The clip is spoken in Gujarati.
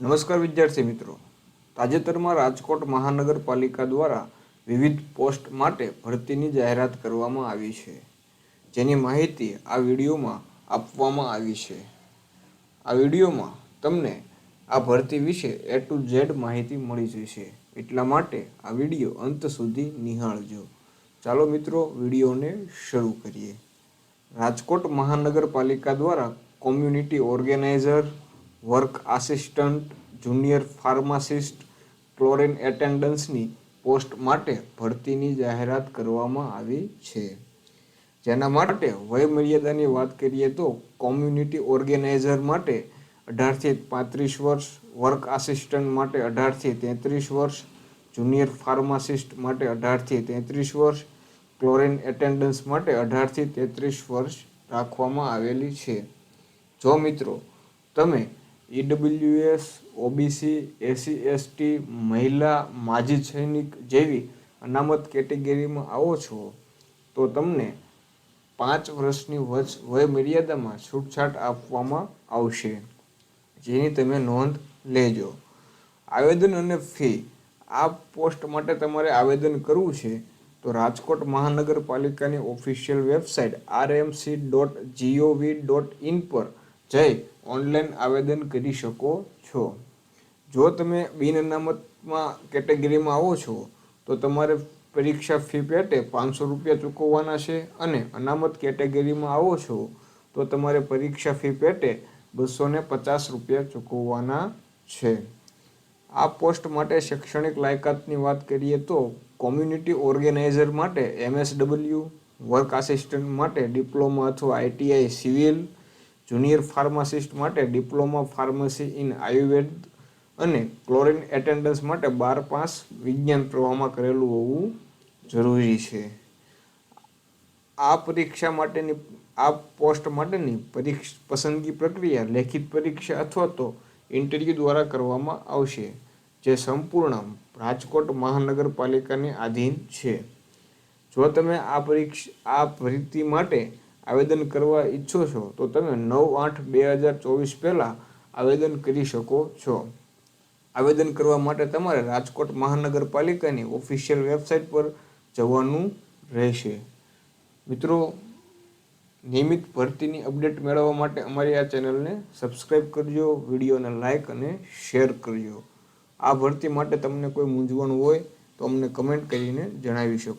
નમસ્કાર વિદ્યાર્થી મિત્રો. તાજેતરમાં રાજકોટ મહાનગરપાલિકા દ્વારા વિવિધ પોસ્ટ માટે ભરતીની જાહેરાત કરવામાં આવી છે. જેની માહિતી આ વિડીયોમાં આપવામાં આવી છે. આ વિડીયોમાં તમને આ ભરતી વિશે એ ટુ ઝેડ માહિતી મળી જશે. એટલા માટે આ વીડિયો અંત સુધી નિહાળજો. ચાલો મિત્રો, વિડીયોને શરૂ કરીએ. રાજકોટ મહાનગરપાલિકા દ્વારા community organizer work assistant, junior pharmacist, chlorine એટેન્ડન્સની post માટે ભરતીની જાહેરાત કરવામાં આવી છે. જેના માટે વયમર્યાદાની વાત કરીએ તો કોમ્યુનિટી ઓર્ગેનાઇઝર માટે અઢારથી પાંત્રીસ વર્ષ, વર્ક આસિસ્ટન્ટ માટે અઢારથી તેત્રીસ વર્ષ, જુનિયર ફાર્માસિસ્ટ માટે અઢારથી તેત્રીસ વર્ષ, ક્લોરિન એટેન્ડન્સ માટે અઢારથી તેત્રીસ વર્ષ રાખવામાં આવેલી છે. જો મિત્રો, તમે ઈડબ્લ્યુએસ, ઓબીસી, એસસી, એસટી, મહિલા, માજી સૈનિક જેવી અનામત કેટેગરીમાં આવો છો, તો તમને પાંચ વર્ષની વય મર્યાદામાં છૂટછાટ આપવામાં આવશે. જેની તમે નોંધ લેજો. આવેદન અને ફી. આ પોસ્ટ માટે તમારે આવેદન કરવું છે, તો રાજકોટ મહાનગરપાલિકાની official website RMC dot GOV dot in પર જઈ ઓનલાઈન આવેદન કરી શકો છો. જો તમે બિન અનામતમાં કેટેગરીમાં આવો છો, તો તમારે પરીક્ષા ફી પેટે પાંચસો રૂપિયા ચૂકવવાના છે અને અનામત કેટેગરીમાં આવો છો, તો તમારે પરીક્ષા ફી પેટે બસો ને પચાસ રૂપિયા ચૂકવવાના છે. આ પોસ્ટ માટે શૈક્ષણિક લાયકાતની વાત કરીએ તો કોમ્યુનિટી ઓર્ગેનાઇઝર માટે એમએસડબલ્યુ, વર્ક આસિસ્ટન્ટ માટે ડિપ્લોમા અથવા આઈટીઆઈ સિવિલ જુનિયર ફાર્માસિસ્ટ માટે ડિપ્લોમા ફાર્મસી ઇન આયુર્વેદ અને ક્લોરિન એટેન્ડન્સ માટે બાર પાસ વિજ્ઞાન પ્રવાહમાં કરેલું હોવું જરૂરી છે. આ પરીક્ષા માટેની, આ પોસ્ટ માટેની પરીક્ષ, પસંદગી પ્રક્રિયા લેખિત પરીક્ષા અથવા તો ઇન્ટરવ્યૂ દ્વારા કરવામાં આવશે, જે સંપૂર્ણ રાજકોટ મહાનગરપાલિકાને આધીન છે. જો તમે આ પરીક્ષા, આ ભરતી માટે આવેદન કરવા ઈચ્છો છો, તો તમે નવ આઠ બે હજાર ચોવીસ પહેલાં આવેદન કરી શકો છો. આવેદન કરવા માટે તમારે રાજકોટ મહાનગરપાલિકાની ઓફિશિયલ વેબસાઇટ પર જવાનું રહેશે. મિત્રો, નિયમિત ભરતીની અપડેટ મેળવવા માટે અમારી આ ચેનલને સબસ્ક્રાઈબ કરજો, વિડીયોને લાઇક અને શેર કરજો. આ ભરતી માટે તમને કોઈ મૂંઝવણ હોય તો અમને કમેન્ટ કરીને જણાવી શકો.